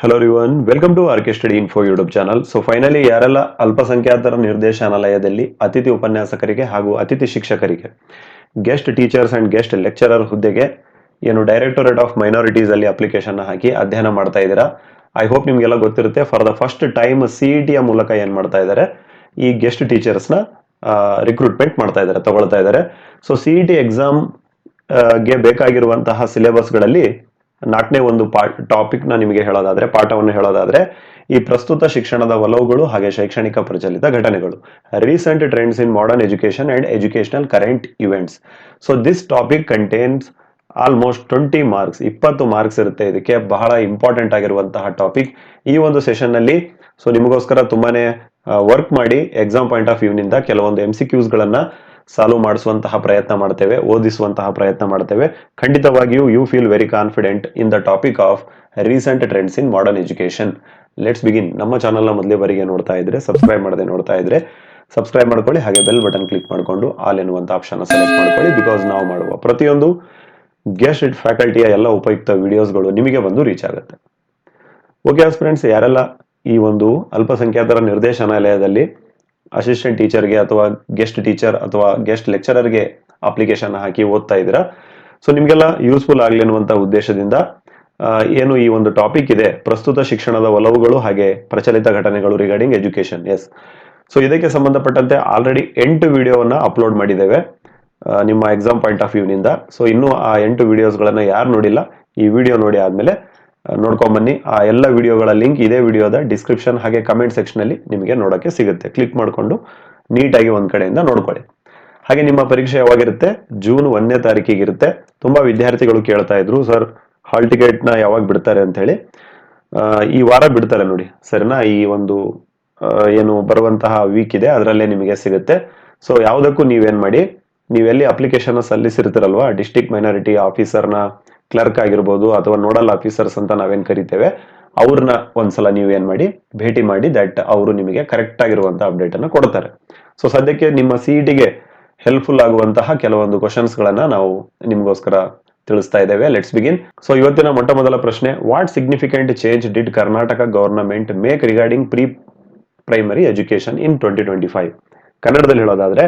Hello everyone welcome to RK study info YouTube channel so finally ಯಾರೆಲ್ಲ ಅಲ್ಪಸಂಖ್ಯಾತರ ನಿರ್ದೇಶನಾಲಯದಲ್ಲಿ ಅತಿಥಿ ಉಪನ್ಯಾಸಕರಿಗೆ ಹಾಗೂ ಅತಿಥಿ ಶಿಕ್ಷಕರಿಗೆ guest teachers and guest lecturer ಹುದ್ದೆಗೆ ಏನು ಡೈರೆಕ್ಟೋರೇಟ್ ಆಫ್ ಮೈನಾರಿಟೀಸ್ ಅಲ್ಲಿ ಅಪ್ಲಿಕೇಶನ್ ಹಾಕಿ ಅಧ್ಯಯನ ಮಾಡ್ತಾ ಇದ್ದೀರಾ? ಐ ಹೋಪ್ ನಿಮಗೆಲ್ಲ ಗೊತ್ತಿರುತ್ತೆ. ಫಾರ್ ದ ಫಸ್ಟ್ ಟೈಮ್ ಸಿ ಟಿಯ ಮೂಲಕ ಏನು ಮಾಡ್ತಾ ಇದ್ದಾರೆ? ಈ ಗೆಸ್ಟ್ ಟೀಚರ್ಸ್ನ ರಿಕ್ರೂಟ್ಮೆಂಟ್ ಮಾಡ್ತಾ ಇದ್ದಾರೆ, ತಗೊಳ್ತಾ ಇದ್ದಾರೆ. ಸೊ ಸಿ ಟಿ ಎಕ್ಸಾಮ್ಗೆ ಬೇಕಾಗಿರುವಂತಹ ಸಿಲೆಬಸ್ಗಳಲ್ಲಿ ನಾಲ್ಕನೇ ಒಂದು ಪಾ ಟಾಪಿಕ್ನ ನಿಮಗೆ ಹೇಳೋದಾದ್ರೆ, ಪಾಠವನ್ನು ಹೇಳೋದಾದ್ರೆ, ಈ ಪ್ರಸ್ತುತ ಶಿಕ್ಷಣದ ಒಲವುಗಳು ಹಾಗೆ ಶೈಕ್ಷಣಿಕ ಪ್ರಚಲಿತ ಘಟನೆಗಳು. Recent trends in modern education and educational current events so this topic contains almost twenty marks ಇಪ್ಪತ್ತು ಮಾರ್ಕ್ಸ್ ಇರುತ್ತೆ ಇದಕ್ಕೆ, ಬಹಳ ಇಂಪಾರ್ಟೆಂಟ್ ಆಗಿರುವಂತಹ ಟಾಪಿಕ್ ಈ ಒಂದು ಸೆಷನ್ನಲ್ಲಿ ಸೊ ನಿಮಗೋಸ್ಕರ ತುಂಬಾನೇ ವರ್ಕ್ ಮಾಡಿ ಎಕ್ಸಾಮ್ ಪಾಯಿಂಟ್ ಆಫ್ ವ್ಯೂ ನಿಂದ ಕೆಲವೊಂದು ಎಂ ಸಿ ಕ್ಯೂಸ್ ಗಳನ್ನ ಸಾಲ್ವ್ ಮಾಡಿಸುವಂತಹ ಪ್ರಯತ್ನ ಮಾಡ್ತೇವೆ, ಓದಿಸುವಂತಹ ಪ್ರಯತ್ನ ಮಾಡ್ತೇವೆ. ಖಂಡಿತವಾಗಿಯೂ you feel very confident in the topic of recent trends in modern education let's begin ನಮ್ಮ ಚಾನಲ್ನ ಮೊದಲೇ ಬರಿಗೆ ನೋಡ್ತಾ ಇದ್ರೆ ಸಬ್ಸ್ಕ್ರೈಬ್ ಮಾಡದೆ ನೋಡ್ತಾ ಇದ್ರೆ ಸಬ್ಸ್ಕ್ರೈಬ್ ಮಾಡ್ಕೊಳ್ಳಿ, ಹಾಗೆ ಬೆಲ್ ಬಟನ್ ಕ್ಲಿಕ್ ಮಾಡಿಕೊಂಡು ಆಲ್ ಎನ್ನುವಂಥ ಆಪ್ಷನ್ ಸೆಲೆಕ್ಟ್ ಮಾಡ್ಕೊಳ್ಳಿ ಬಿಕಾಸ್ ನಾವು ಮಾಡುವ ಪ್ರತಿಯೊಂದು ಗೆಸ್ಟ್ ಫ್ಯಾಕಲ್ಟಿಯ ಎಲ್ಲ ಉಪಯುಕ್ತ ವಿಡಿಯೋಸ್ಗಳು ನಿಮಗೆ ಬಂದು ರೀಚ್ ಆಗುತ್ತೆ. ಓಕೆ ಫ್ರೆಂಡ್ಸ್ ಯಾರೆಲ್ಲ ಈ ಒಂದು ಅಲ್ಪಸಂಖ್ಯಾತರ ನಿರ್ದೇಶನಾಲಯದಲ್ಲಿ ಅಸಿಸ್ಟೆಂಟ್ ಟೀಚರ್ಗೆ ಅಥವಾ ಗೆಸ್ಟ್ ಟೀಚರ್ ಅಥವಾ ಗೆಸ್ಟ್ ಲೆಕ್ಚರರ್ಗೆ ಅಪ್ಲಿಕೇಶನ್ ಹಾಕಿ ಓದ್ತಾ ಇದ್ದೀರಾ? ಸೊ ನಿಮಗೆಲ್ಲ ಯೂಸ್ಫುಲ್ ಆಗಲಿ ಅನ್ನುವಂಥ ಉದ್ದೇಶದಿಂದ ಏನು ಈ ಒಂದು ಟಾಪಿಕ್ ಇದೆ, ಪ್ರಸ್ತುತ ಶಿಕ್ಷಣದ ಒಲವುಗಳು ಹಾಗೆ ಪ್ರಚಲಿತ ಘಟನೆಗಳು ರಿಗಾರ್ಡಿಂಗ್ ಎಜುಕೇಶನ್ ಎಸ್ ಸೊ ಇದಕ್ಕೆ ಸಂಬಂಧಪಟ್ಟಂತೆ ಆಲ್ರೆಡಿ ಎಂಟು ವಿಡಿಯೋವನ್ನು ಅಪ್ಲೋಡ್ ಮಾಡಿದ್ದೇವೆ ನಿಮ್ಮ ಎಕ್ಸಾಮ್ ಪಾಯಿಂಟ್ ಆಫ್ ವ್ಯೂನಿಂದ ಸೊ ಇನ್ನೂ ಆ ಎಂಟು ವಿಡಿಯೋಸ್ಗಳನ್ನು ಯಾರು ನೋಡಿಲ್ಲ, ಈ ವಿಡಿಯೋ ನೋಡಿ ಆದ್ಮೇಲೆ ನೋಡ್ಕೊಂಬನ್ನಿ ಆ ಎಲ್ಲ ವಿಡಿಯೋಗಳ ಲಿಂಕ್ ಇದೇ ವಿಡಿಯೋದ ಡಿಸ್ಕ್ರಿಪ್ಷನ್ ಹಾಗೆ ಕಮೆಂಟ್ ಸೆಕ್ಷನ್ ಅಲ್ಲಿ ನಿಮಗೆ ನೋಡೋಕ್ಕೆ ಸಿಗುತ್ತೆ. ಕ್ಲಿಕ್ ಮಾಡಿಕೊಂಡು ನೀಟಾಗಿ ಒಂದು ಕಡೆಯಿಂದ ನೋಡ್ಕೊಳ್ಳಿ. ಹಾಗೆ ನಿಮ್ಮ ಪರೀಕ್ಷೆ ಯಾವಾಗಿರುತ್ತೆ? ಜೂನ್ ಒಂದನೇ ತಾರೀಕಿಗೆ ಇರುತ್ತೆ. ತುಂಬಾ ವಿದ್ಯಾರ್ಥಿಗಳು ಕೇಳ್ತಾ ಇದ್ರು, ಸರ್ ಹಾಲ್ ಟಿಕೆಟ್ನ ಯಾವಾಗ ಬಿಡ್ತಾರೆ? ಅಂತ ಹೇಳಿ. ಈ ವಾರ ಬಿಡ್ತಾರೆ ನೋಡಿ. ಸರಿನಾ? ಈ ಒಂದು ಏನು ಬರುವಂತಹ ವೀಕ್ ಇದೆ, ಅದರಲ್ಲೇ ನಿಮಗೆ ಸಿಗುತ್ತೆ. ಸೊ ಯಾವುದಕ್ಕೂ ನೀವೇನ್ ಮಾಡಿ, ನೀವೆಲ್ಲಿ ಅಪ್ಲಿಕೇಶನ್ ಸಲ್ಲಿಸಿರ್ತೀರಲ್ವಾ? ಡಿಸ್ಟಿಕ್ ಮೈನಾರಿಟಿ ಆಫೀಸರ್ನ ಕ್ಲರ್ಕ್ ಆಗಿರ್ಬೋದು ಅಥವಾ ನೋಡಲ್ ಆಫೀಸರ್ಸ್ ಅಂತ ನಾವೇನ್ ಕರಿತೇವೆ, ಅವ್ರನ್ನ ಒಂದ್ಸಲ ನೀವೇನ್ ಮಾಡಿ, ಭೇಟಿ ಮಾಡಿ ದಟ್ ಅವರು ನಿಮಗೆ ಕರೆಕ್ಟ್ ಆಗಿರುವಂತಹ ಅಪ್ಡೇಟ್ ಅನ್ನು ಕೊಡ್ತಾರೆ. ಸೊ ಸದ್ಯಕ್ಕೆ ನಿಮ್ಮ ಸಿಇಟಿಗೆ ಹೆಲ್ಪ್ಫುಲ್ ಆಗುವಂತಹ ಕೆಲವೊಂದು ಕ್ವಶನ್ಸ್ ಗಳನ್ನ ನಾವು ನಿಮ್ಗೋಸ್ಕರ ತಿಳಿಸ್ತಾ ಇದ್ದೇವೆ. ಲೆಟ್ಸ್ ಬಿಗಿನ್ ಸೊ ಇವತ್ತಿನ ಮೊಟ್ಟ ಮೊದಲ ಪ್ರಶ್ನೆ what significant change did Karnataka government make regarding pre primary education in twenty twenty five ಕನ್ನಡದಲ್ಲಿ ಹೇಳೋದಾದ್ರೆ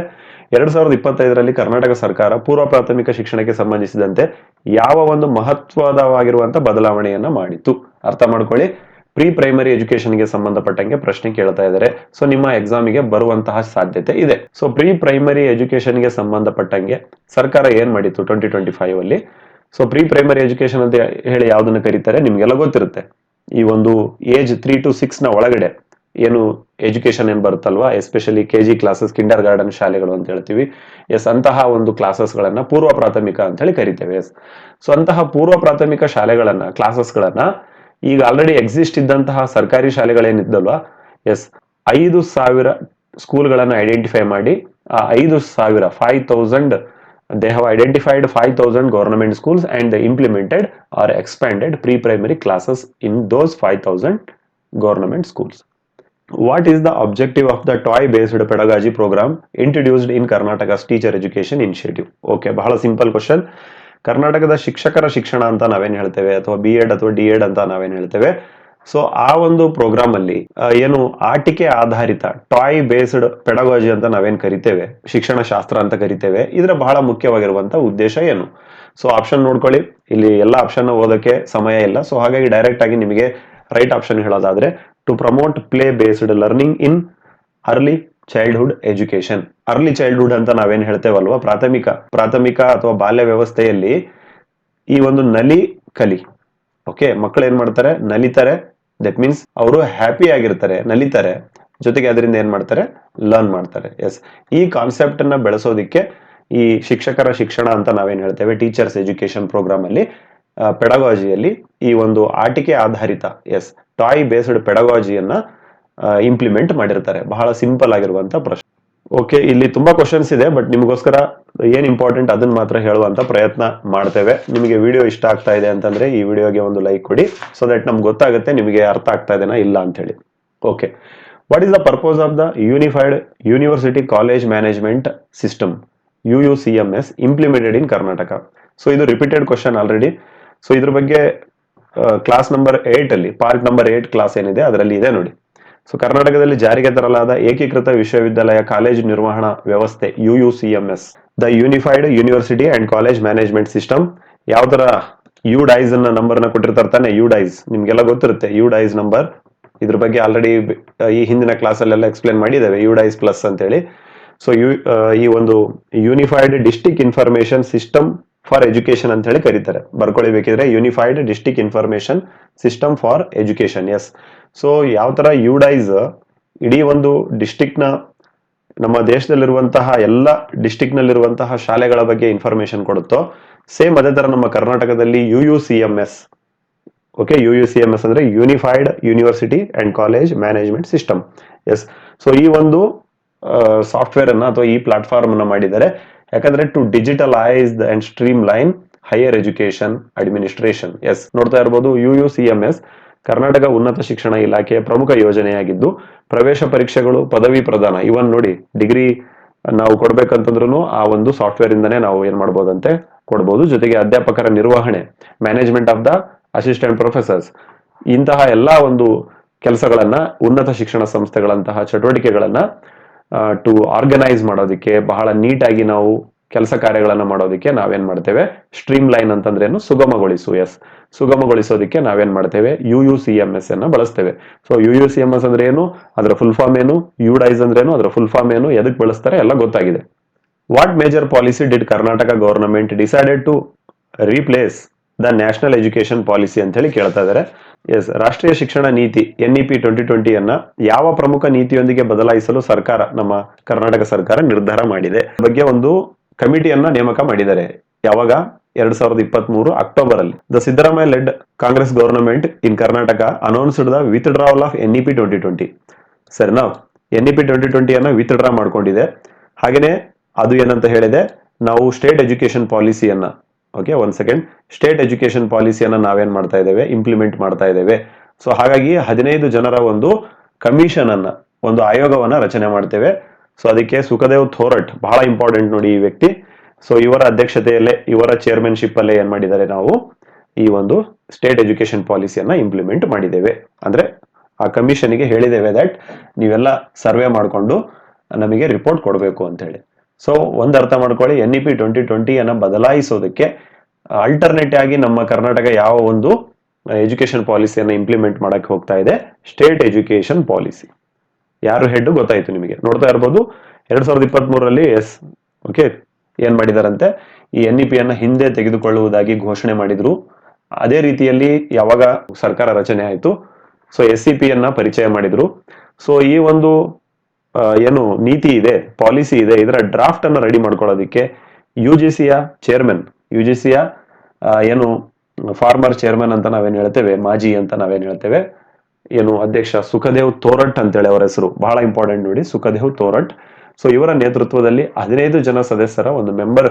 ಎರಡ್ ಸಾವಿರದ ಇಪ್ಪತ್ತೈದರಲ್ಲಿ ಕರ್ನಾಟಕ ಸರ್ಕಾರ ಪೂರ್ವ ಪ್ರಾಥಮಿಕ ಶಿಕ್ಷಣಕ್ಕೆ ಸಂಬಂಧಿಸಿದಂತೆ ಯಾವ ಒಂದು ಮಹತ್ವದವಾಗಿರುವಂತಹ ಬದಲಾವಣೆಯನ್ನ ಮಾಡಿತು ಅರ್ಥ ಮಾಡ್ಕೊಳ್ಳಿ. ಪ್ರೀ ಪ್ರೈಮರಿ ಎಜುಕೇಶನ್ಗೆ ಸಂಬಂಧಪಟ್ಟಂಗೆ ಪ್ರಶ್ನೆ ಕೇಳ್ತಾ ಇದ್ದಾರೆ. ಸೊ, ನಿಮ್ಮ ಎಕ್ಸಾಮಿಗೆ ಬರುವಂತಹ ಸಾಧ್ಯತೆ ಇದೆ. ಸೊ ಪ್ರೀ ಪ್ರೈಮರಿ ಎಜುಕೇಶನ್ಗೆ ಸಂಬಂಧಪಟ್ಟಂಗೆ ಸರ್ಕಾರ ಏನ್ ಮಾಡಿತ್ತು ಟ್ವೆಂಟಿ ಟ್ವೆಂಟಿ ಫೈವ್ ಅಲ್ಲಿ? ಸೊ ಪ್ರೀ ಪ್ರೈಮರಿ ಎಜುಕೇಶನ್ ಅಂತ ಹೇಳಿ ಯಾವ್ದನ್ನ ಕರೀತಾರೆ? ನಿಮ್ಗೆಲ್ಲ ಗೊತ್ತಿರುತ್ತೆ. ಈ ಒಂದು ಏಜ್ ತ್ರೀ ಟು ಸಿಕ್ಸ್ನ ಒಳಗಡೆ ಏನು ಎಜುಕೇಶನ್ ಏನ್ ಬರುತ್ತಲ್ವಾ? Especially K G classes kindergarten ಶಾಲೆಗಳು ಅಂತ ಹೇಳ್ತೀವಿ. ಎಸ್ ಅಂತಹ ಒಂದು ಕ್ಲಾಸಸ್ ಗಳನ್ನ ಪೂರ್ವ ಪ್ರಾಥಮಿಕ ಅಂತ ಹೇಳಿ ಕರಿತೇವೆ. ಎಸ್ ಸೊ ಅಂತಹ ಪೂರ್ವ ಪ್ರಾಥಮಿಕ ಶಾಲೆಗಳನ್ನ ಕ್ಲಾಸಸ್ ಗಳನ್ನ ಈಗ ಆಲ್ರೆಡಿ ಎಕ್ಸಿಸ್ಟ್ ಇದ್ದಂತಹ ಸರ್ಕಾರಿ ಶಾಲೆಗಳೇನಿದ್ದಲ್ವಾ ಎಸ್ ಐದು ಸಾವಿರ ಸ್ಕೂಲ್ಗಳನ್ನ ಐಡೆಂಟಿಫೈ ಮಾಡಿ, ಆ ಐದು ಸಾವಿರ five thousand they have identified five thousand government schools and implemented or expanded pre primary classes in those five thousand government schools What is the objective of the toy-based pedagogy program introduced in Karnataka's teacher education initiative? Okay ಬಹಳ simple question ಕರ್ನಾಟಕದ ಶಿಕ್ಷಕರ ಶಿಕ್ಷಣ ಅಂತ ನಾವೇನ್ ಹೇಳ್ತೇವೆ? ಅಥವಾ B Ed ಅಥವಾ D Ed ಅಂತ ನಾವೇನ್ ಹೇಳ್ತೇವೆ? ಸೊ ಆ ಒಂದು ಪ್ರೋಗ್ರಾಮ್ ಅಲ್ಲಿ ಏನು ಆಟಿಕೆ ಆಧಾರಿತ ಟಾಯ್ ಬೇಸ್ಡ್ ಪೆಡಗಾಜಿ ಅಂತ ನಾವೇನ್ ಕರಿತೇವೆ? ಶಿಕ್ಷಣ ಶಾಸ್ತ್ರ ಅಂತ ಕರಿತೇವೆ? ಇದರ ಬಹಳ ಮುಖ್ಯವಾಗಿರುವಂತಹ ಉದ್ದೇಶ ಏನು? ಸೊ ಆಪ್ಷನ್ ನೋಡ್ಕೊಳ್ಳಿ. ಇಲ್ಲಿ ಎಲ್ಲ ಆಪ್ಷನ್ ಓದಕ್ಕೆ ಸಮಯ ಇಲ್ಲ. ಸೊ ಹಾಗಾಗಿ ಡೈರೆಕ್ಟ್ ಆಗಿ ನಿಮಗೆ ರೈಟ್ ಆಪ್ಷನ್ ಹೇಳೋದಾದ್ರೆ to promote play based learning in early childhood education early childhood ಅಂತ ನಾವೇನ್ ಹೇಳ್ತೇವಲ್ವಾ? ಪ್ರಾಥಮಿಕ ಪ್ರಾಥಮಿಕ ಅಥವಾ ಬಾಲ್ಯ ವ್ಯವಸ್ಥೆಯಲ್ಲಿ ಈ ಒಂದು ನಲಿ ಕಲಿ. ಓಕೆ ಮಕ್ಕಳು ಏನ್ ಮಾಡ್ತಾರೆ? ನಲಿತಾರೆ. ದಟ್ ಮೀನ್ಸ್ ಅವರು ಹ್ಯಾಪಿ ಆಗಿರ್ತಾರೆ, ನಲಿತಾರೆ. ಜೊತೆಗೆ ಅದರಿಂದ ಏನ್ ಮಾಡ್ತಾರೆ? ಲರ್ನ್ ಮಾಡ್ತಾರೆ. ಎಸ್ ಈ ಕಾನ್ಸೆಪ್ಟ್ ಅನ್ನ ಬೆಳೆಸೋದಿಕ್ಕೆ ಈ ಶಿಕ್ಷಕರ ಶಿಕ್ಷಣ ಅಂತ ನಾವೇನ್ ಹೇಳ್ತೇವೆ? ಟೀಚರ್ಸ್ ಎಜುಕೇಶನ್ ಪ್ರೋಗ್ರಾಮ್ ಅಲ್ಲಿ ಪೆಡಗಾಜಿಯಲ್ಲಿ ಈ ಒಂದು ಆಟಿಕೆ ಆಧಾರಿತ ಎಸ್ ಟಾಯ್ ಬೇಸ್ಡ್ ಪೆಡಗಾಜಿಯನ್ನ ಇಂಪ್ಲಿಮೆಂಟ್ ಮಾಡಿರ್ತಾರೆ. ಬಹಳ ಸಿಂಪಲ್ ಆಗಿರುವಂತ ಪ್ರಶ್ನೆ. ಓಕೆ ಇಲ್ಲಿ ತುಂಬಾ ಕ್ವಶನ್ಸ್ ಇದೆ ಬಟ್ ನಿಮಗೋಸ್ಕರ ಏನ್ ಇಂಪಾರ್ಟೆಂಟ್ ಅದನ್ನ ಮಾತ್ರ ಹೇಳುವಂತ ಪ್ರಯತ್ನ ಮಾಡ್ತೇವೆ. ನಿಮಗೆ ವಿಡಿಯೋ ಇಷ್ಟ ಆಗ್ತಾ ಇದೆ ಅಂತಂದ್ರೆ ಈ ವಿಡಿಯೋಗೆ ಒಂದು ಲೈಕ್ ಕೊಡಿ ಸೊ ದಟ್ ನಮ್ಗೆ ಗೊತ್ತಾಗುತ್ತೆ, ನಿಮಗೆ ಅರ್ಥ ಆಗ್ತಾ ಇದೆನಾ ಇಲ್ಲ ಅಂತ ಹೇಳಿ okay what is the purpose of the unified university college management system U U C M S implemented in Karnataka so ಇದು ರಿಪೀಟೆಡ್ ಕ್ವಶನ್ ಆಲ್ರೆಡಿ ಸೊ ಇದ್ರ ಬಗ್ಗೆ ಕ್ಲಾಸ್ ನಂಬರ್ ಏಟ್ ಅಲ್ಲಿ ಪಾರ್ಟ್ ನಂಬರ್ ಏಟ್ ಕ್ಲಾಸ್ ಏನಿದೆ, ಅದರಲ್ಲಿ ಇದೆ ನೋಡಿ. So ಕರ್ನಾಟಕದಲ್ಲಿ ಜಾರಿಗೆ ತರಲಾದ ಏಕೀಕೃತ ವಿಶ್ವವಿದ್ಯಾಲಯ ಕಾಲೇಜು ನಿರ್ವಹಣಾ ವ್ಯವಸ್ಥೆ U U C M S the unified university and college management system ಯಾವ ತರ ಯು ಡೈಸ್ ಅನ್ನ ನಂಬರ್ನ ಕೊಟ್ಟಿರ್ತಾರೆ ತಾನೆ? ಯು ಡೈಸ್ ನಿಮ್ಗೆಲ್ಲ ಗೊತ್ತಿರುತ್ತೆ ಯು ಡೈಸ್ ನಂಬರ್ ಇದ್ರ ಬಗ್ಗೆ ಆಲ್ರೆಡಿ ಈ ಹಿಂದಿನ ಕ್ಲಾಸ್ ಅಲ್ಲೆಲ್ಲ ಎಕ್ಸ್ಪ್ಲೇನ್ ಮಾಡಿದ್ದೇವೆ ಯು ಡೈಸ್ ಪ್ಲಸ್ ಅಂತ ಹೇಳಿ ಸೊ ಯು ಈ ಒಂದು unified district information system for education ಅಂತ ಹೇಳಿ ಕರೀತಾರೆ. ಬರ್ಕೊಳ್ಬೇಕಿದ್ರೆ unified district information system for education yes so ಯಾವ ತರ ಯುಡೈಸ್ ಇಡೀ ಒಂದು ಡಿಸ್ಟಿಕ್ನ ನಮ್ಮ ದೇಶದಲ್ಲಿರುವಂತಹ ಎಲ್ಲ ಡಿಸ್ಟಿಕ್ ನಲ್ಲಿರುವಂತಹ ಶಾಲೆಗಳ ಬಗ್ಗೆ ಇನ್ಫಾರ್ಮೇಶನ್ ಕೊಡುತ್ತೋ ಸೇಮ್ ಅದೇ ತರ ನಮ್ಮ ಕರ್ನಾಟಕದಲ್ಲಿ U U C M S okay U U C M S ಅಂದ್ರೆ unified university and college management system yes so ಈ ಒಂದು ಸಾಫ್ಟ್ವೇರ್ ಅನ್ನ ಅಥವಾ ಈ ಪ್ಲಾಟ್ಫಾರ್ಮ್ ಅನ್ನ ಮಾಡಿದ್ದಾರೆ. ಯಾಕಂದ್ರೆ to digitalise and streamline higher education administration yes ನೋಡ್ತಾ ಇರಬಹುದು U U C M S Karnataka ಉನ್ನತ ಶಿಕ್ಷಣ ಇಲಾಖೆಯ ಪ್ರಮುಖ ಯೋಜನೆಯಾಗಿದ್ದು ಪ್ರವೇಶ ಪರೀಕ್ಷೆಗಳು ಪದವಿ ಪ್ರದಾನ. ಇವನ್ ನೋಡಿ ಡಿಗ್ರಿ ನಾವು ಕೊಡ್ಬೇಕಂತಂದ್ರೂ ಆ ಒಂದು ಸಾಫ್ಟ್ವೇರ್ ಇಂದನೇ ನಾವು ಏನ್ ಮಾಡ್ಬೋದಂತೆ ಕೊಡ್ಬೋದು. ಜೊತೆಗೆ ಅಧ್ಯಾಪಕರ ನಿರ್ವಹಣೆ management of the assistant professors ಇಂತಹ ಎಲ್ಲಾ ಒಂದು ಕೆಲಸಗಳನ್ನ ಉನ್ನತ ಶಿಕ್ಷಣ ಸಂಸ್ಥೆಗಳಂತಹ ಚಟುವಟಿಕೆಗಳನ್ನ ಟು ಆರ್ಗನೈಸ್ ಮಾಡೋದಕ್ಕೆ ಬಹಳ ನೀಟಾಗಿ ನಾವು ಕೆಲಸ ಕಾರ್ಯಗಳನ್ನು ಮಾಡೋದಕ್ಕೆ ನಾವೇನ್ ಮಾಡ್ತೇವೆ? ಸ್ಟ್ರೀಮ್ ಲೈನ್ ಅಂತಂದ್ರೇನು ಸುಗಮಗೊಳಿಸು ಎಸ್ ಸುಗಮಗೊಳಿಸೋದಕ್ಕೆ ನಾವೇನ್ ಮಾಡ್ತೇವೆ? U U C M S ಅನ್ನ ಬಳಸ್ತೇವೆ. So U U C M S ಅಂದ್ರೆ ಏನು? ಅದರ ಫುಲ್ ಫಾರ್ಮ್ ಏನು? ಯುಡೈಸ್ ಅಂದ್ರೇನು ಅದರ ಫುಲ್ ಫಾರ್ಮ್ ಏನು? ಎದಕ್ಕೆ ಬಳಸ್ತಾರೆ? ಎಲ್ಲ ಗೊತ್ತಾಗಿದೆ. What major policy did Karnataka government decided to replace the national education policy ಅಂತ ಹೇಳಿ ಕೇಳ್ತಾ ಇದ್ದಾರೆ. ಎಸ್, ರಾಷ್ಟ್ರೀಯ ಶಿಕ್ಷಣ ನೀತಿ ಎನ್ ಇ ಪಿ ಟ್ವೆಂಟಿ ಟ್ವೆಂಟಿಯನ್ನ ಯಾವ ಪ್ರಮುಖ ನೀತಿಯೊಂದಿಗೆ ಬದಲಾಯಿಸಲು ಸರ್ಕಾರ, ನಮ್ಮ ಕರ್ನಾಟಕ ಸರ್ಕಾರ ನಿರ್ಧಾರ ಮಾಡಿದೆ. ಬಗ್ಗೆ ಒಂದು ಕಮಿಟಿಯನ್ನ ನೇಮಕ ಮಾಡಿದ್ದಾರೆ. ಯಾವಾಗ? ಎರಡ್ ಸಾವಿರದ ಇಪ್ಪತ್ತ್ ಮೂರು ಅಕ್ಟೋಬರ್ ಅಲ್ಲಿ the Siddaramaiah led Congress government in Karnataka announced the withdrawal of N E P twenty twenty ಸರಿನಾ ಎನ್ ಇ ಪಿ ಟ್ವೆಂಟಿ ಟ್ವೆಂಟಿಯನ್ನ ವಿತ್ಡ್ರಾ ಮಾಡ್ಕೊಂಡಿದೆ. ಹಾಗೇನೆ ಅದು ಏನಂತ ಹೇಳಿದೆ, ನಾವು ಸ್ಟೇಟ್ ಎಜುಕೇಶನ್ ಪಾಲಿಸಿಯನ್ನ ಓಕೆ ಒಂದ್ ಸೆಕೆಂಡ್ ಸ್ಟೇಟ್ ಎಜುಕೇಶನ್ ಪಾಲಿಸಿಯನ್ನು ನಾವೇನು ಮಾಡ್ತಾ ಇದ್ದೇವೆ? ಇಂಪ್ಲಿಮೆಂಟ್ ಮಾಡ್ತಾ ಇದ್ದೇವೆ. ಸೊ ಹಾಗಾಗಿ ಹದಿನೈದು ಜನರ ಒಂದು ಕಮಿಷನ್ ಅನ್ನ ಒಂದು ಆಯೋಗವನ್ನ ರಚನೆ ಮಾಡ್ತೇವೆ. ಸೊ ಅದಕ್ಕೆ ಸುಖದೇವ್ ಥೋರಟ್, ಬಹಳ ಇಂಪಾರ್ಟೆಂಟ್ ನೋಡಿ ಈ ವ್ಯಕ್ತಿ. ಸೊ ಇವರ ಅಧ್ಯಕ್ಷತೆಯಲ್ಲೇ, ಇವರ ಚೇರ್ಮನ್ಶಿಪ್ ಅಲ್ಲೇ ಏನ್ ಮಾಡಿದ್ದಾರೆ ನಾವು? ಈ ಒಂದು ಸ್ಟೇಟ್ ಎಜುಕೇಶನ್ ಪಾಲಿಸಿಯನ್ನ ಇಂಪ್ಲಿಮೆಂಟ್ ಮಾಡಿದ್ದೇವೆ. ಅಂದ್ರೆ, ಆ ಕಮಿಷನ್ಗೆ ಹೇಳಿದ್ದೇವೆ ದಟ್ ನೀವೆಲ್ಲ ಸರ್ವೆ ಮಾಡಿಕೊಂಡು ನಮಗೆ ರಿಪೋರ್ಟ್ ಕೊಡಬೇಕು ಅಂತ ಹೇಳಿ ಸೊ ಒಂದು ಅರ್ಥ ಮಾಡ್ಕೊಳ್ಳಿ. ಎನ್ ಇ ಪಿ ಟ್ವೆಂಟಿ ಟ್ವೆಂಟಿಯನ್ನು ಬದಲಾಯಿಸೋದಕ್ಕೆ ಅಲ್ಟರ್ನೇಟ್ ಆಗಿ ನಮ್ಮ ಕರ್ನಾಟಕ ಯಾವ ಒಂದು ಎಜುಕೇಷನ್ ಪಾಲಿಸಿಯನ್ನು ಇಂಪ್ಲಿಮೆಂಟ್ ಮಾಡಕ್ಕೆ ಹೋಗ್ತಾ ಇದೆ? ಸ್ಟೇಟ್ ಎಜುಕೇಷನ್ ಪಾಲಿಸಿ ಯಾರು ಹೆಡ್ ಗೊತ್ತಾಯ್ತು ನಿಮಗೆ? ನೋಡ್ತಾ ಇರ್ಬೋದು. ಎರಡ್ ಸಾವಿರದ ಇಪ್ಪತ್ತ್ ಮೂರರಲ್ಲಿ ಎಸ್ ಓಕೆ ಏನ್ ಮಾಡಿದಾರಂತೆ? ಈ ಎನ್ ಇ ಪಿ ಅನ್ನ ಹಿಂದೆ ತೆಗೆದುಕೊಳ್ಳುವುದಾಗಿ ಘೋಷಣೆ ಮಾಡಿದ್ರು. ಅದೇ ರೀತಿಯಲ್ಲಿ ಯಾವಾಗ ಸರ್ಕಾರ ರಚನೆ ಆಯಿತು? ಸೊ ಎಸ್ ಸಿ ಪಿ ಅನ್ನ ಪರಿಚಯ ಮಾಡಿದ್ರು. ಸೊ ಈ ಒಂದು ಏನು ನೀತಿ ಇದೆ, ಪಾಲಿಸಿ ಇದೆ, ಇದರ ಡ್ರಾಫ್ಟ್ ಅನ್ನ ರೆಡಿ ಮಾಡ್ಕೊಳ್ಳೋದಕ್ಕೆ ಯು ಜಿ ಸಿಯ ಚೇರ್ಮನ್ ಯು ಜಿ ಸಿಯ ಏನು ಫಾರ್ಮರ್ ಚೇರ್ಮನ್ ಅಂತ ನಾವೇನ್ ಹೇಳ್ತೇವೆ, ಮಾಜಿ ಅಂತ ನಾವೇನ್ ಹೇಳ್ತೇವೆ, ಏನು ಅಧ್ಯಕ್ಷ ಸುಖದೇವ್ ತೋರಟ್ ಅಂತೇಳಿ ಅವರ ಹೆಸರು, ಬಹಳ ಇಂಪಾರ್ಟೆಂಟ್ ನೋಡಿ, ಸುಖದೇವ್ ತೋರಟ್. ಸೊ ಇವರ ನೇತೃತ್ವದಲ್ಲಿ ಹದಿನೈದು ಜನ ಸದಸ್ಯರ ಒಂದು ಮೆಂಬರ್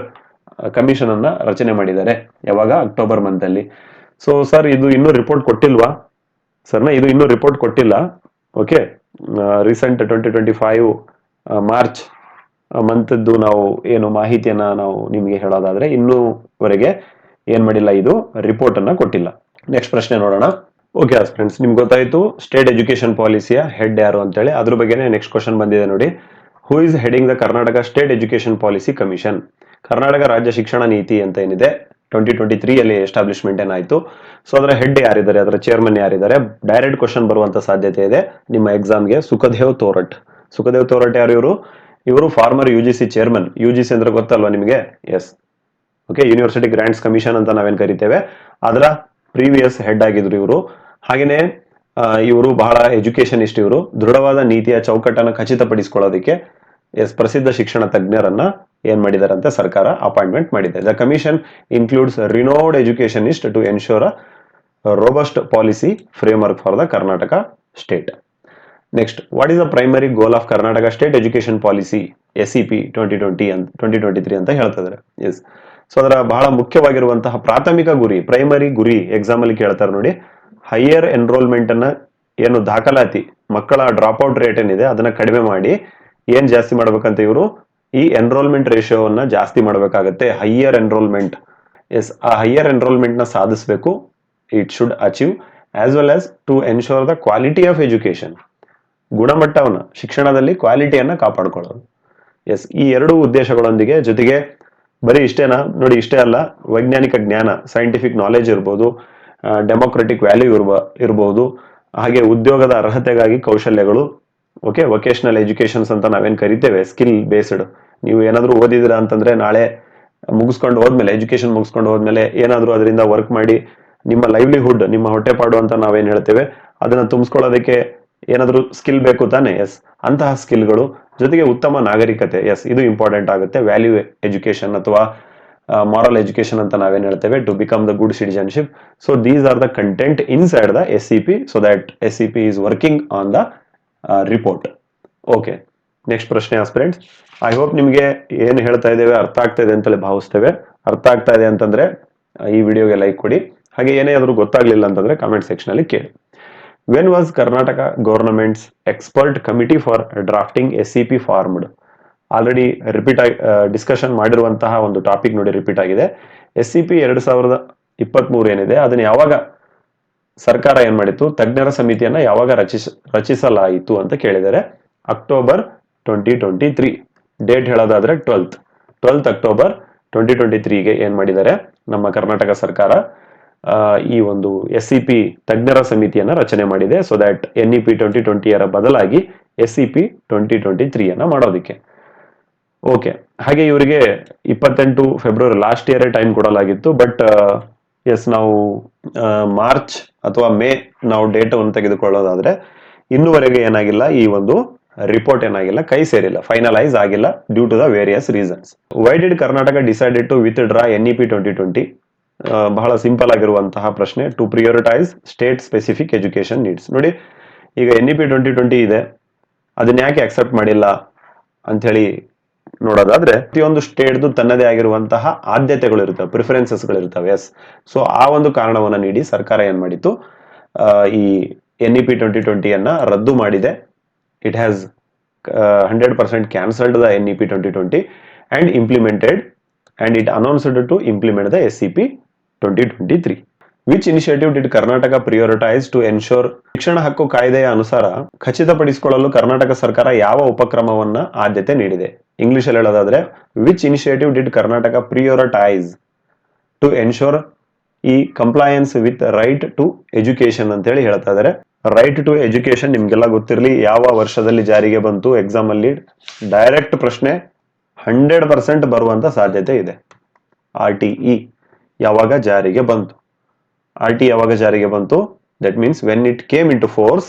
ಕಮಿಷನ್ ಅನ್ನ ರಚನೆ ಮಾಡಿದ್ದಾರೆ, ಯಾವಾಗ? ಅಕ್ಟೋಬರ್ ಮಂತ್ ಅಲ್ಲಿ. ಸೊ ಸರ್ ಇದು ಇನ್ನೂ ರಿಪೋರ್ಟ್ ಕೊಟ್ಟಿಲ್ವಾ? ಸರ್ನ ಇದು ಇನ್ನೂ ರಿಪೋರ್ಟ್ ಕೊಟ್ಟಿಲ್ಲ. Okay recent twenty twenty five March ಮಂತದ್ದು ನಾವು ಏನು ಮಾಹಿತಿಯನ್ನ ನಾವು ನಿಮಗೆ ಹೇಳೋದಾದ್ರೆ ಇನ್ನೂವರೆಗೆ ಏನ್ ಮಾಡಿಲ್ಲ ಇದು ರಿಪೋರ್ಟ್ ಅನ್ನ ಕೊಟ್ಟಿಲ್ಲ. ನೆಕ್ಸ್ಟ್ ಪ್ರಶ್ನೆ ನೋಡೋಣ. ಓಕೆ ಫ್ರೆಂಡ್ಸ್ ನಿಮ್ಗೆ ಗೊತ್ತಾಯ್ತು ಸ್ಟೇಟ್ ಎಜುಕೇಶನ್ ಪಾಲಿಸಿಯ ಹೆಡ್ ಯಾರು ಅಂತೇಳಿ. ಅದ್ರ ಬಗ್ಗೆನೇ ನೆಕ್ಸ್ಟ್ ಕ್ವಶನ್ ಬಂದಿದೆ ನೋಡಿ. Who is heading the Karnataka state education policy commission Karnataka ರಾಜ್ಯ ಶಿಕ್ಷಣ ನೀತಿ ಅಂತ ಏನಿದೆ? ಟ್ವೆಂಟಿ ಟ್ವೆಂಟಿ ತ್ರೀ ಅಲ್ಲಿ ಎಸ್ಟಾಬ್ಲಿಷ್ಮೆಂಟ್ ಏನಾಯಿತು? ಸೊ ಅದರ ಹೆಡ್ ಯಾರಿದ್ದಾರೆ? ಅದರ ಚೇರ್ಮನ್ ಯಾರಿದ್ದಾರೆ? ಡೈರೆಕ್ಟ್ ಕ್ವಶನ್ ಬರುವಂತ ಸಾಧ್ಯತೆ ಇದೆ. ನಿಮ್ಮ ಎಕ್ಸಾಮ್ಗೆ ಸುಖದೇವ್ ತೋರಟ್. ಸುಖದೇವ್ ತೋರಟ್ ಯಾರು ಇವರು? ಇವರು former U G C chairman U G C ಅಂದ್ರೆ ಗೊತ್ತಲ್ವಾ ನಿಮಗೆ? Yes okay university grants commission ಅಂತ ನಾವೇನ್ ಕರಿತೇವೆ? ಅದರ ಪ್ರೀವಿಯಸ್ ಹೆಡ್ ಆಗಿದ್ರು ಇವರು. ಹಾಗೇನೆ ಇವರು ಬಹಳ ಎಜುಕೇಶನಿಸ್ಟ್ ಇವರು. ದೃಢವಾದ ನೀತಿಯ ಚೌಕಟ್ಟನ್ನು ಖಚಿತಪಡಿಸಿಕೊಳ್ಳೋದಕ್ಕೆ ಎಸ್ ಪ್ರಸಿದ್ಧ ಶಿಕ್ಷಣ ತಜ್ಞರನ್ನ ಏನ್ ಮಾಡಿದಾರಂತೆ? ಸರ್ಕಾರ ಅಪಾಯಿಂಟ್ಮೆಂಟ್ ಮಾಡಿದೆ. The commission includes renowned educationist to ensure robust policy framework for the Karnataka state next what is the primary goal of Karnataka state education policy S E P twenty twenty ಅಂತ twenty twenty three ಅಂತ ಹೇಳ್ತಿದ್ದಾರೆ S so ಅದರ ಬಹಳ ಮುಖ್ಯವಾಗಿರುವಂತಹ ಪ್ರಾಥಮಿಕ ಗುರಿ primary ಗುರಿ exam ಅಲ್ಲಿ ಕೇಳ್ತಾರೆ ನೋಡಿ. ಹೈಯರ್ ಎನ್ರೋಲ್ಮೆಂಟ್ ಅನ್ನ ಏನು ದಾಖಲಾತಿ, ಮಕ್ಕಳ ಡ್ರಾಪ್ ಔಟ್ ರೇಟ್ ಏನಿದೆ, ಅದನ್ನ ಕಡಿಮೆ ಮಾಡಿ ಏನ್ ಜಾಸ್ತಿ ಮಾಡ್ಬೇಕಂತ ಇವರು? ಈ ಎನ್ರೋಲ್ಮೆಂಟ್ ರೇಷಿಯೋವನ್ನ ಜಾಸ್ತಿ ಮಾಡಬೇಕಾಗತ್ತೆ. ಹೈಯರ್ ಎನ್ರೋಲ್ಮೆಂಟ್ ಎಸ್ ಆ ಹೈಯರ್ ಎನ್ರೋಲ್ಮೆಂಟ್ನ ಸಾಧಿಸಬೇಕು. It should achieve as well as to ensure the quality of education ಗುಣಮಟ್ಟವನ್ನು, ಶಿಕ್ಷಣದಲ್ಲಿ ಕ್ವಾಲಿಟಿಯನ್ನು ಕಾಪಾಡ್ಕೊಳ್ಳೋದು. ಎಸ್ ಈ ಎರಡು ಉದ್ದೇಶಗಳೊಂದಿಗೆ ಜೊತೆಗೆ ಬರೀ ಇಷ್ಟೇನಾ? ನೋಡಿ, ಇಷ್ಟೇ ಅಲ್ಲ. ವೈಜ್ಞಾನಿಕ ಜ್ಞಾನ ಸೈಂಟಿಫಿಕ್ ನಾಲೆಜ್ ಇರ್ಬೋದು ಡೆಮೋಕ್ರೆಟಿಕ್ ವ್ಯಾಲ್ಯೂ ಇರ್ಬ, ಇರ್ಬೋದು. ಹಾಗೆ ಉದ್ಯೋಗದ ಅರ್ಹತೆಗಾಗಿ ಕೌಶಲ್ಯಗಳು ಓಕೆ ವೊಕೇಶನಲ್ ಎಜುಕೇಶನ್ಸ್ ಅಂತ ನಾವೇನ್ ಕರಿತೇವೆ? ಸ್ಕಿಲ್ ಬೇಸ್ಡ್ ನೀವು ಏನಾದರೂ ಓದಿದಿರಾ ಅಂತಂದ್ರೆ ನಾಳೆ ಮುಗಿಸ್ಕೊಂಡು ಹೋದ್ಮೇಲೆ ಎಜುಕೇಶನ್ ಮುಗಿಸ್ಕೊಂಡು ಹೋದ್ಮೇಲೆ ಏನಾದರೂ ಅದರಿಂದ ವರ್ಕ್ ಮಾಡಿ ನಿಮ್ಮ ಲೈವ್ಲಿಹುಡ್ ನಿಮ್ಮ ಹೊಟ್ಟೆಪಾಡು ಅಂತ ನಾವೇನ್ ಹೇಳ್ತೇವೆ, ಅದನ್ನ ತುಂಬಿಸ್ಕೊಳ್ಳೋದಕ್ಕೆ ಏನಾದರೂ ಸ್ಕಿಲ್ ಬೇಕು ತಾನೆ? ಎಸ್ ಅಂತಹ ಸ್ಕಿಲ್ಗಳು ಜೊತೆಗೆ ಉತ್ತಮ ನಾಗರಿಕತೆ. ಎಸ್ ಇದು ಇಂಪಾರ್ಟೆಂಟ್ ಆಗುತ್ತೆ. ವ್ಯಾಲ್ಯೂ ಎಜುಕೇಶನ್ ಅಥವಾ ಮಾರಲ್ ಎಜುಕೇಶನ್ ಅಂತ ನಾವೇನ್ ಹೇಳ್ತೇವೆ to become the good citizenship so these are the content inside the S C P so that S C P is working on the report okay next ಪ್ರಶ್ನೆ friends I hope ನಿಮಗೆ ಏನು ಹೇಳ್ತಾ ಇದ್ದೇವೆ ಅರ್ಥ ಆಗ್ತಾ ಇದೆ ಅಂತಲೇ ಭಾವಿಸ್ತೇವೆ. ಅರ್ಥ ಆಗ್ತಾ ಇದೆ ಅಂತಂದ್ರೆ ಈ ವಿಡಿಯೋಗೆ ಲೈಕ್ ಕೊಡಿ. ಹಾಗೆ ಏನೇ ಆದರೂ ಗೊತ್ತಾಗ್ಲಿಲ್ಲ ಅಂತಂದ್ರೆ ಕಾಮೆಂಟ್ ಸೆಕ್ಷನ್ ಅಲ್ಲಿ ಕೇಳಿ. When was Karnataka government's expert committee for drafting S C P formed already repeat ಆಗಿ ಡಿಸ್ಕಷನ್ ಮಾಡಿರುವಂತಹ ಒಂದು ಟಾಪಿಕ್ ನೋಡಿ ರಿಪೀಟ್ ಆಗಿದೆ. ಎಸ್ ಸಿ ಪಿ ಎರಡು ಸಾವಿರದ ಇಪ್ಪತ್ತ್ ಏನಿದೆ, ಅದನ್ನ ಯಾವಾಗ ಸರ್ಕಾರ ಏನ್ ಮಾಡಿತ್ತು? ತಜ್ಞರ ಸಮಿತಿಯನ್ನ ಯಾವಾಗ ರಚಿಸ, ರಚಿಸಲಾಯಿತು ಅಂತ ಕೇಳಿದರೆ October twenty twenty three date ಹೇಳೋದಾದ್ರೆ twelfth twelfth October twenty twenty ತ್ರೀಗೆ ಏನು ಮಾಡಿದ್ದಾರೆ? ನಮ್ಮ ಕರ್ನಾಟಕ ಸರ್ಕಾರ ಈ ಒಂದು ಎಸ್ ಸಿ ಪಿ ತಜ್ಞರ ಸಮಿತಿಯನ್ನ ರಚನೆ ಮಾಡಿದೆ. So that N E P twenty ಟ್ವೆಂಟಿಯರ ಬದಲಾಗಿ S C P twenty twenty ತ್ರೀಯನ್ನು ಮಾಡೋದಕ್ಕೆ. ಓಕೆ ಹಾಗೆ ಇವರಿಗೆ ಇಪ್ಪತ್ತೆಂಟು ಫೆಬ್ರವರಿ ಲಾಸ್ಟ್ ಇಯರೇ ಟೈಮ್ ಕೊಡಲಾಗಿತ್ತು. ಬಟ್ ಎಸ್ ನಾವು ಮಾರ್ಚ್ ಅಥವಾ ಮೇ ನಾವು ಡೇಟ್ ಅನ್ನು ತೆಗೆದುಕೊಳ್ಳೋದಾದ್ರೆ, ಇನ್ನುವರೆಗೆ ಏನಾಗಿಲ್ಲ, ಈ ಒಂದು ರಿಪೋರ್ಟ್ ಏನಾಗಿಲ್ಲ, ಕೈ ಸೇರಿಲ್ಲ ಫೈನಲೈಸ್ ಆಗಿಲ್ಲ due to the various reasons why did Karnataka decided to withdraw N E P twenty twenty ಬಹಳ ಸಿಂಪಲ್ ಆಗಿರುವಂತಹ ಪ್ರಶ್ನೆ to prioritise state specific education needs ನೋಡಿ, ಈಗ N E P twenty twenty ಇದೆ. ಅದನ್ನ ಯಾಕೆ ಅಕ್ಸೆಪ್ಟ್ ಮಾಡಿಲ್ಲ ಅಂತ ಹೇಳಿ ನೋಡೋದಾದ್ರೆ, ಪ್ರತಿಯೊಂದು ಸ್ಟೇಟ್ದು ತನ್ನದೇ ಆಗಿರುವಂತಹ ಆದ್ಯತೆಗಳು ಇರ್ತವೆ ಪ್ರಿಫರೆನ್ಸಸ್ ಇರ್ತವೆ ಎಸ್ ಸೊ ಆ ಒಂದು ಕಾರಣವನ್ನ ನೀಡಿ ಸರ್ಕಾರ ಏನ್ ಮಾಡಿತ್ತು? ಈ ಎನ್ ಇ ಪಿ ಟ್ವೆಂಟಿ ಟ್ವೆಂಟಿಯನ್ನ ರದ್ದು ಮಾಡಿದೆ. It has hundred percent cancelled the N E P twenty twenty and implemented and it announced to implement the S C P twenty twenty three which initiative did Karnataka prioritise to ensure ಶಿಕ್ಷಣ ಹಕ್ಕು ಕಾಯ್ದೆಯ ಅನುಸಾರ ಖಚಿತಪಡಿಸಿಕೊಳ್ಳಲು ಕರ್ನಾಟಕ ಸರ್ಕಾರ ಯಾವ ಉಪಕ್ರಮವನ್ನ ಆದ್ಯತೆ ನೀಡಿದೆ? English ಅಲ್ಲಿ ಹೇಳೋದಾದ್ರೆ which initiative did Karnataka prioritise to ensure ಈ compliance with right to education ಅಂತ ಹೇಳಿ ಹೇಳ್ತಾ ಇದಾರೆ. ರೈಟ್ ಟು ಎಜುಕೇಶನ್ ನಿಮ್ಗೆಲ್ಲ ಗೊತ್ತಿರಲಿ, ಯಾವ ವರ್ಷದಲ್ಲಿ ಜಾರಿಗೆ ಬಂತು ಎಕ್ಸಾಮ್ ಅಲ್ಲಿ ಡೈರೆಕ್ಟ್ ಪ್ರಶ್ನೆ ಹಂಡ್ರೆಡ್ ಪರ್ಸೆಂಟ್ ಬರುವಂತ ಸಾಧ್ಯತೆ ಇದೆ. ಆರ್ ಟಿ ಇ ಯಾವಾಗ ಜಾರಿಗೆ ಬಂತು? ಆರ್ ಟಿ ಯಾವಾಗ ಜಾರಿಗೆ ಬಂತು? That means when it came into force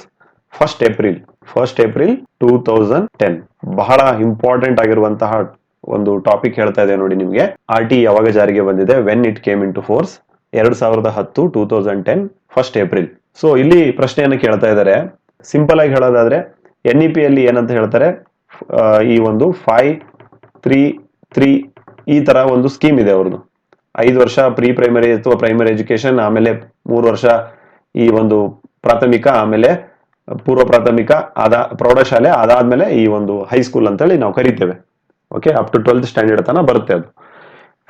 first April first April two thousand ten ಬಹಳ ಇಂಪಾರ್ಟೆಂಟ್ ಆಗಿರುವಂತಹ ಒಂದು ಟಾಪಿಕ್ ಹೇಳ್ತಾ ಇದೆ ನೋಡಿ ನಿಮಗೆ. ಆರ್ ಟಿ ಯಾವಾಗ ಜಾರಿಗೆ ಬಂದಿದೆ? When it came into force ಎರಡ್ ಸಾವಿರದ ಹತ್ತು two thousand ten first April so ಇಲ್ಲಿ ಪ್ರಶ್ನೆಯನ್ನು ಕೇಳ್ತಾ ಇದ್ದಾರೆ. ಸಿಂಪಲ್ ಆಗಿ ಹೇಳೋದಾದ್ರೆ ಎನ್ ಇ ಪಿ ಅಲ್ಲಿ ಏನಂತ ಹೇಳ್ತಾರೆ? ಈ ಒಂದು ಫೈವ್ ತ್ರೀ ತ್ರೀ ಈ ತರ ಒಂದು ಸ್ಕೀಮ್ ಇದೆ ಅವ್ರದ್ದು. ಐದು ವರ್ಷ ಪ್ರೀ ಪ್ರೈಮರಿ ಅಥವಾ ಪ್ರೈಮರಿ ಎಜುಕೇಶನ್ ಆಮೇಲೆ ಮೂರು ವರ್ಷ ಈ ಒಂದು ಪ್ರಾಥಮಿಕ, ಆಮೇಲೆ ಪೂರ್ವ ಪ್ರಾಥಮಿಕ ಅದ ಪ್ರೌಢಶಾಲೆ, ಅದಾದ್ಮೇಲೆ ಈ ಒಂದು ಹೈಸ್ಕೂಲ್ ಅಂತೇಳಿ ನಾವು ಕರಿತೇವೆ. Okay up to twelfth standard ತನಕ ಬರುತ್ತೆ ಅದು.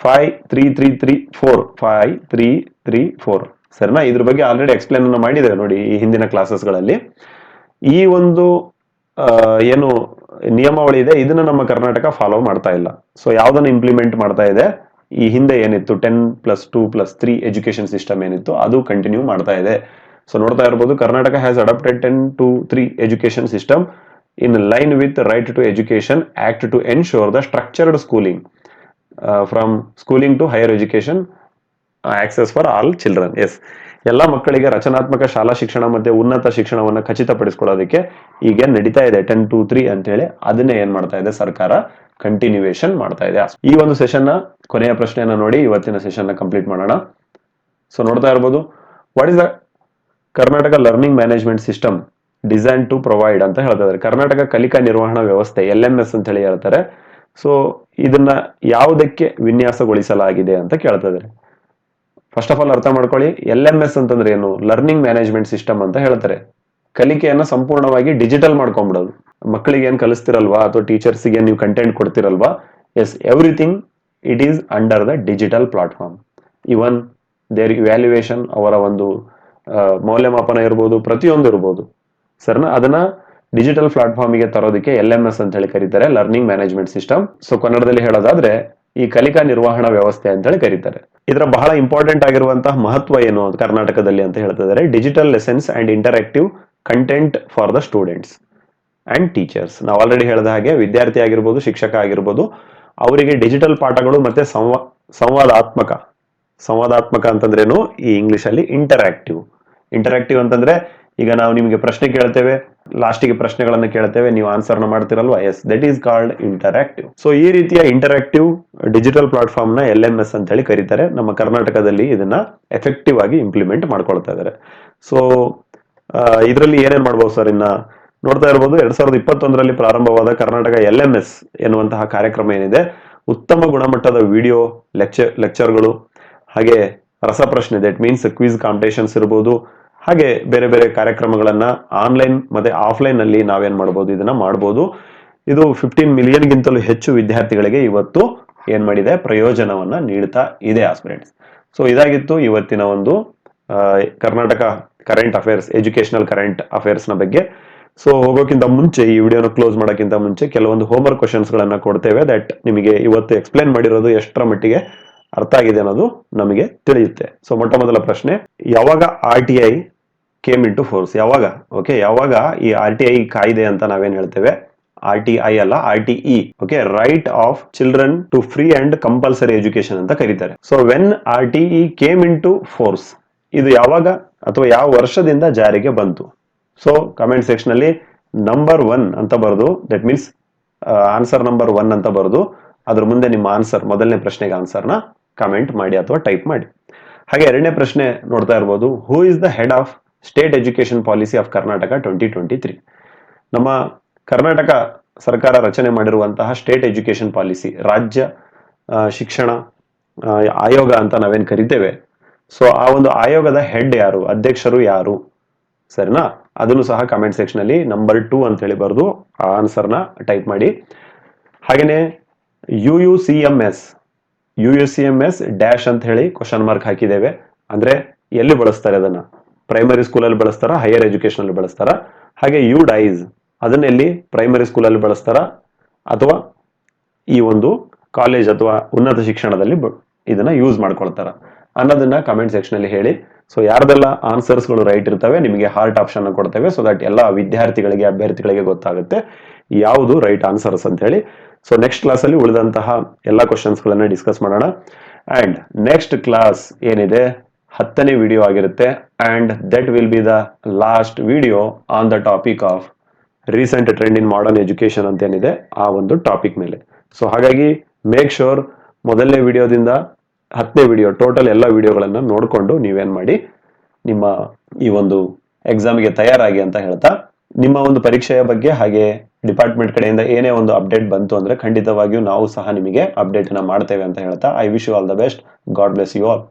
Five three three three four five three three four ಸರಿನಾ, ಇದ್ರ ಬಗ್ಗೆ ಆಲ್ರೆಡಿ ಎಕ್ಸ್ಪ್ಲೇನ್ ಅನ್ನು ಮಾಡಿದ್ದೇವೆ ನೋಡಿ ಈ ಹಿಂದಿನ ಕ್ಲಾಸಸ್ಗಳಲ್ಲಿ ಈ ಒಂದು ಏನು ನಿಯಮಾವಳಿ ಇದೆ, ಇದನ್ನ ನಮ್ಮ ಕರ್ನಾಟಕ ಫಾಲೋ ಮಾಡ್ತಾ ಇಲ್ಲ. ಸೊ ಯಾವ್ದನ್ನ ಇಂಪ್ಲಿಮೆಂಟ್ ಮಾಡ್ತಾ ಇದೆ, ಈ ಹಿಂದೆ ಏನಿತ್ತು ten plus two plus three education system ಏನಿತ್ತು, ಅದು ಕಂಟಿನ್ಯೂ ಮಾಡ್ತಾ ಇದೆ. ಸೊ ನೋಡ್ತಾ ಇರ್ಬೋದು, Karnataka has adapted ten two three education system in line with right to education act to ensure the structured schooling from schooling to higher education access for all children yes ಎಲ್ಲ ಮಕ್ಕಳಿಗೆ ರಚನಾತ್ಮಕ ಶಾಲಾ ಶಿಕ್ಷಣ ಮತ್ತೆ ಉನ್ನತ ಶಿಕ್ಷಣವನ್ನ ಖಚಿತಪಡಿಸ್ಕೊಳ್ಳೋದಕ್ಕೆ ಈಗ ನಡೀತಾ ಇದೆ ಟೆನ್ ಟು ತ್ರೀ ಅಂತ ಹೇಳಿ ಅದನ್ನೇ ಏನ್ ಮಾಡ್ತಾ ಇದೆ? ಸರ್ಕಾರ ಕಂಟಿನ್ಯೂಯೇಷನ್ ಮಾಡ್ತಾ ಇದೆ. ಈ ಒಂದು ಸೆಷನ್ನ ಕೊನೆಯ ಪ್ರಶ್ನೆಯನ್ನ ನೋಡಿ, ಇವತ್ತಿನ ಸೆಷನ್ನ ಕಂಪ್ಲೀಟ್ ಮಾಡೋಣ. ಸೊ ನೋಡ್ತಾ ಇರ್ಬೋದು what is the Karnataka learning management system design to provide ಅಂತ ಹೇಳ್ತಾ ಇದ್ದಾರೆ. ಕರ್ನಾಟಕ ಕಲಿಕಾ ನಿರ್ವಹಣಾ ವ್ಯವಸ್ಥೆ ಎಲ್ ಎಂ ಎಸ್ ಅಂತ ಹೇಳಿ ಹೇಳ್ತಾರೆ. ಸೊ ಇದನ್ನ ಯಾವುದಕ್ಕೆ ವಿನ್ಯಾಸಗೊಳಿಸಲಾಗಿದೆ ಅಂತ ಕೇಳ್ತಾ ಇದ್ದಾರೆ. ಫಸ್ಟ್ ಆಫ್ ಆಲ್ ಅರ್ಥ ಮಾಡ್ಕೊಳ್ಳಿ. ಎಲ್ ಎಂ ಎಸ್ ಅಂತಂದ್ರೆ ಏನು? ಲರ್ನಿಂಗ್ ಮ್ಯಾನೇಜ್ಮೆಂಟ್ ಸಿಸ್ಟಮ್ ಅಂತ ಹೇಳ್ತಾರೆ. ಕಲಿಕೆಯನ್ನ ಸಂಪೂರ್ಣವಾಗಿ ಡಿಜಿಟಲ್ ಮಾಡ್ಕೊಂಡ್ಬಿಡೋದು ಮಕ್ಕಳಿಗೆ ಏನ್ ಕಲಿಸ್ತಿರಲ್ವಾ? ಅಥವಾ ಟೀಚರ್ಸ್ಗೆ ನೀವು content ಕೊಡ್ತಿರಲ್ವಾ? Yes everything it is under the digital platform even their valuation ಅವರ ಒಂದು ಮೌಲ್ಯಮಾಪನ ಇರ್ಬೋದು, ಪ್ರತಿಯೊಂದು ಇರ್ಬೋದು. ಸರ್ನ ಅದನ್ನ ಡಿಜಿಟಲ್ ಪ್ಲಾಟ್ಫಾರ್ಮಿಗೆ ತರೋದಕ್ಕೆ ಎಲ್ ಎಂ ಎಸ್ ಅಂತ ಹೇಳಿ ಕರೀತಾರೆ ಲರ್ನಿಂಗ್ ಮ್ಯಾನೇಜ್ಮೆಂಟ್ ಸಿಸ್ಟಮ್ ಸೊ ಕನ್ನಡದಲ್ಲಿ ಹೇಳೋದಾದ್ರೆ ಈ ಕಲಿಕಾ ನಿರ್ವಹಣಾ ವ್ಯವಸ್ಥೆ ಅಂತ ಹೇಳಿ ಕರೀತಾರೆ. ಇದರ ಬಹಳ ಇಂಪಾರ್ಟೆಂಟ್ ಆಗಿರುವಂತಹ ಮಹತ್ವ ಏನು ಕರ್ನಾಟಕದಲ್ಲಿ ಅಂತ ಹೇಳ್ತಿದ್ದಾರೆ digital lessons and interactive content for the students and teachers ನಾವು ಆಲ್ರೆಡಿ ಹೇಳಿದ ಹಾಗೆ ವಿದ್ಯಾರ್ಥಿ ಆಗಿರ್ಬೋದು, ಶಿಕ್ಷಕ ಆಗಿರ್ಬೋದು, ಅವರಿಗೆ ಡಿಜಿಟಲ್ ಪಾಠಗಳು ಮತ್ತೆ ಸಂವಾ, ಸಂವಾದಾತ್ಮಕ ಸಂವಾದಾತ್ಮಕ ಅಂತಂದ್ರೇನು? ಈ ಇಂಗ್ಲಿಷ್ ಅಲ್ಲಿ ಇಂಟರಾಕ್ಟಿವ್ ಇಂಟರಾಕ್ಟಿವ್ ಅಂತಂದ್ರೆ ಈಗ ನಾವು ನಿಮಗೆ ಪ್ರಶ್ನೆ ಕೇಳ್ತೇವೆ ಲಾಸ್ಟಿಗೆ ಪ್ರಶ್ನೆಗಳನ್ನು ಕೇಳ್ತೇವೆ, ನೀವು ಆನ್ಸರ್ನ ಮಾಡ್ತಿರಲ್ವಾ? Yes that is called interactive so ಈ ರೀತಿಯ ಇಂಟರಾಕ್ಟಿವ್ ಡಿಜಿಟಲ್ ಪ್ಲಾಟ್ಫಾರ್ಮ್ನ ಎಲ್ ಎಂ ಎಸ್ ಅಂತ ಹೇಳಿ ಕರೀತಾರೆ. ನಮ್ಮ ಕರ್ನಾಟಕದಲ್ಲಿ ಇದನ್ನ ಎಫೆಕ್ಟಿವ್ ಆಗಿ ಇಂಪ್ಲಿಮೆಂಟ್ ಮಾಡ್ಕೊಳ್ತಾ ಇದ್ದಾರೆ. ಸೊ ಇದರಲ್ಲಿ ಏನೇನ್ ಮಾಡ್ಬೋದು ಸರ್ ಇನ್ನ? ನೋಡ್ತಾ ಇರ್ಬೋದು, ಎರಡ್ ಸಾವಿರದ ಇಪ್ಪತ್ತೊಂದರಲ್ಲಿ ಪ್ರಾರಂಭವಾದ ಕರ್ನಾಟಕ ಎಲ್ ಎಂ ಎಸ್ ಎನ್ನುವಂತಹ ಕಾರ್ಯಕ್ರಮ ಏನಿದೆ? ಉತ್ತಮ ಗುಣಮಟ್ಟದ ವಿಡಿಯೋ ಲೆಕ್ಚರ್ ಲೆಕ್ಚರ್ಗಳು ಹಾಗೆ ರಸಪ್ರಶ್ನೆ ದಟ್ ಮೀನ್ಸ್ ಕ್ವಿಜ್ ಕಾಂಪಿಟೇಷನ್ಸ್ ಇರ್ಬೋದು ಹಾಗೆ ಬೇರೆ ಬೇರೆ ಕಾರ್ಯಕ್ರಮಗಳನ್ನ ಆನ್ಲೈನ್ ಮತ್ತೆ ಆಫ್ಲೈನ್ ಅಲ್ಲಿ ನಾವೇನ್ ಮಾಡ್ಬೋದು? ಇದನ್ನ ಮಾಡ್ಬೋದು. ಇದು ಫಿಫ್ಟೀನ್ ಮಿಲಿಯನ್ ಗಿಂತಲೂ ಹೆಚ್ಚು ವಿದ್ಯಾರ್ಥಿಗಳಿಗೆ ಇವತ್ತು ಏನ್ ಮಾಡಿದೆ? ಪ್ರಯೋಜನವನ್ನ ನೀಡ್ತಾ ಇದೆ ಆಸ್ಪಿರೆಂಟ್ಸ್ ಸೊ ಇದಾಗಿತ್ತು ಇವತ್ತಿನ ಒಂದು Karnataka current affairs educational current ಅಫೇರ್ಸ್ನ ಬಗ್ಗೆ. ಸೊ ಹೋಗೋಕ್ಕಿಂತ ಮುಂಚೆ, ಈ ವಿಡಿಯೋನ ಕ್ಲೋಸ್ ಮಾಡೋಕ್ಕಿಂತ ಮುಂಚೆ ಕೆಲವೊಂದು ಹೋಮ್ವರ್ಕ್ ಕ್ವಶನ್ಸ್ ಗಳನ್ನ ಕೊಡ್ತೇವೆ ದಟ್ ನಿಮಗೆ ಇವತ್ತು ಎಕ್ಸ್ಪ್ಲೇನ್ ಮಾಡಿರೋದು ಎಷ್ಟರ ಮಟ್ಟಿಗೆ ಅರ್ಥ ಆಗಿದೆ ಅನ್ನೋದು ನಮಗೆ ತಿಳಿಯುತ್ತೆ. ಸೊ ಮೊಟ್ಟ ಮೊದಲ ಪ್ರಶ್ನೆ, ಯಾವಾಗ R T I came into force ಯಾವಾಗ? ಓಕೆ ಯಾವಾಗ ಈ ಆರ್ ಟಿ ಐ ಕಾಯ್ದೆ ಅಂತ ನಾವೇನ್ ಹೇಳ್ತೇವೆ? ಆರ್ ಟಿ ಐ ಅಲ್ಲ R T E okay right of children to free and compulsory education ಅಂತ ಕರೀತಾರೆ. So when R T E came into force ಇದು ಯಾವಾಗ ಅಥವಾ ಯಾವ ವರ್ಷದಿಂದ ಜಾರಿಗೆ ಬಂತು? ಸೊ ಕಮೆಂಟ್ ಸೆಕ್ಷನ್ ಅಲ್ಲಿ ನಂಬರ್ ಒನ್ ಅಂತ ಬರೆದು that means answer number one ಅಂತ ಬರೆದು, ಅದ್ರ ಮುಂದೆ ನಿಮ್ಮ ಆನ್ಸರ್ ಮೊದಲನೇ ಪ್ರಶ್ನೆಗೆ ಆನ್ಸರ್ನ ಕಮೆಂಟ್ ಮಾಡಿ ಅಥವಾ ಟೈಪ್ ಮಾಡಿ. ಹಾಗೆ ಎರಡನೇ ಪ್ರಶ್ನೆ ನೋಡ್ತಾ ಇರ್ಬೋದು who is the head of state education policy of Karnataka twenty twenty three ನಮ್ಮ ಕರ್ನಾಟಕ ಸರ್ಕಾರ ರಚನೆ ಮಾಡಿರುವಂತಹ ಸ್ಟೇಟ್ ಎಜುಕೇಶನ್ ಪಾಲಿಸಿ ರಾಜ್ಯ ಶಿಕ್ಷಣ ಆಯೋಗ ಅಂತ ನಾವೇನು ಕರಿತೇವೆ. ಸೊ ಆ ಒಂದು ಆಯೋಗದ ಹೆಡ್ ಯಾರು, ಅಧ್ಯಕ್ಷರು ಯಾರು? ಸರಿನಾ? ಅದನ್ನು ಸಹ ಕಮೆಂಟ್ ಸೆಕ್ಷನ್ ಅಲ್ಲಿ ನಂಬರ್ ಟೂ ಅಂತ ಹೇಳಿ ಬರೆದು ಆ ಆನ್ಸರ್ನ ಟೈಪ್ ಮಾಡಿ. ಹಾಗೇನೆ U U C M S U U C M S dash ಅಂತ ಹೇಳಿ ಕ್ವಶನ್ ಮಾರ್ಕ್ ಹಾಕಿದ್ದೇವೆ. ಅಂದ್ರೆ ಎಲ್ಲಿ ಬಳಸ್ತಾರೆ ಅದನ್ನ? ಪ್ರೈಮರಿ ಸ್ಕೂಲಲ್ಲಿ ಬಳಸ್ತಾರ ಹೈಯರ್ ಎಜುಕೇಶನ್ ಅಲ್ಲಿ ಬಳಸ್ತಾರ? ಹಾಗೆ ಯು ಡೈಸ್ ಅದನ್ನ ಎಲ್ಲಿ ಪ್ರೈಮರಿ ಸ್ಕೂಲಲ್ಲಿ ಬಳಸ್ತಾರ? ಅಥವಾ ಈ ಒಂದು ಕಾಲೇಜ್ ಅಥವಾ ಉನ್ನತ ಶಿಕ್ಷಣದಲ್ಲಿ ಇದನ್ನ ಯೂಸ್ ಮಾಡ್ಕೊಳ್ತಾರ? ಅನ್ನೋದನ್ನ ಕಮೆಂಟ್ ಸೆಕ್ಷನ್ ಅಲ್ಲಿ ಹೇಳಿ. ಸೊ ಯಾರ್ದೆಲ್ಲ ಆನ್ಸರ್ಸ್ಗಳು ರೈಟ್ ಇರ್ತವೆ, ನಿಮಗೆ ಹಾರ್ಟ್ ಆಪ್ಷನ್ ಕೊಡ್ತೇವೆ. ಸೊ ದಟ್ ಎಲ್ಲ ವಿದ್ಯಾರ್ಥಿಗಳಿಗೆ, ಅಭ್ಯರ್ಥಿಗಳಿಗೆ ಗೊತ್ತಾಗುತ್ತೆ. ಯಾವುದು ರೈಟ್ ಆನ್ಸರ್ಸ್ ಅಂತ ಹೇಳಿ. ಸೊ ನೆಕ್ಸ್ಟ್ ಕ್ಲಾಸ್ ಅಲ್ಲಿ ಉಳಿದಂತಹ ಎಲ್ಲ ಕ್ವಶನ್ಸ್ ಗಳನ್ನ ಡಿಸ್ಕಸ್ ಮಾಡೋಣ. ಅಂಡ್ ನೆಕ್ಸ್ಟ್ ಕ್ಲಾಸ್ ಏನಿದೆ? ಹತ್ತನೇ ವಿಡಿಯೋ ಆಗಿರುತ್ತೆ. And that will be the last video on the topic of recent trend in modern education ಅಂತ ಏನಿದೆ ಆ ಒಂದು ಟಾಪಿಕ್ ಮೇಲೆ. ಸೊ ಹಾಗಾಗಿ ಮೇಕ್ ಶೋರ್ ಮೊದಲನೇ ವಿಡಿಯೋದಿಂದ ಹತ್ತನೇ ವಿಡಿಯೋ ಟೋಟಲ್ ಎಲ್ಲ ವಿಡಿಯೋಗಳನ್ನು ನೋಡಿಕೊಂಡು ನೀವೇನು ಮಾಡಿ ನಿಮ್ಮ ಈ ಒಂದು ಎಕ್ಸಾಮ್ಗೆ ತಯಾರಾಗಿ ಅಂತ ಹೇಳ್ತಾ, ನಿಮ್ಮ ಒಂದು ಪರೀಕ್ಷೆಯ ಬಗ್ಗೆ ಹಾಗೆ ಡಿಪಾರ್ಟ್ಮೆಂಟ್ ಕಡೆಯಿಂದ ಏನೇ ಒಂದು ಅಪ್ಡೇಟ್ ಬಂತು ಅಂದರೆ ಖಂಡಿತವಾಗಿಯೂ ನಾವು ಸಹ ನಿಮಗೆ ಅಪ್ಡೇಟ್ನ ಮಾಡ್ತೇವೆ ಅಂತ ಹೇಳ್ತಾ I wish you all the best God bless you all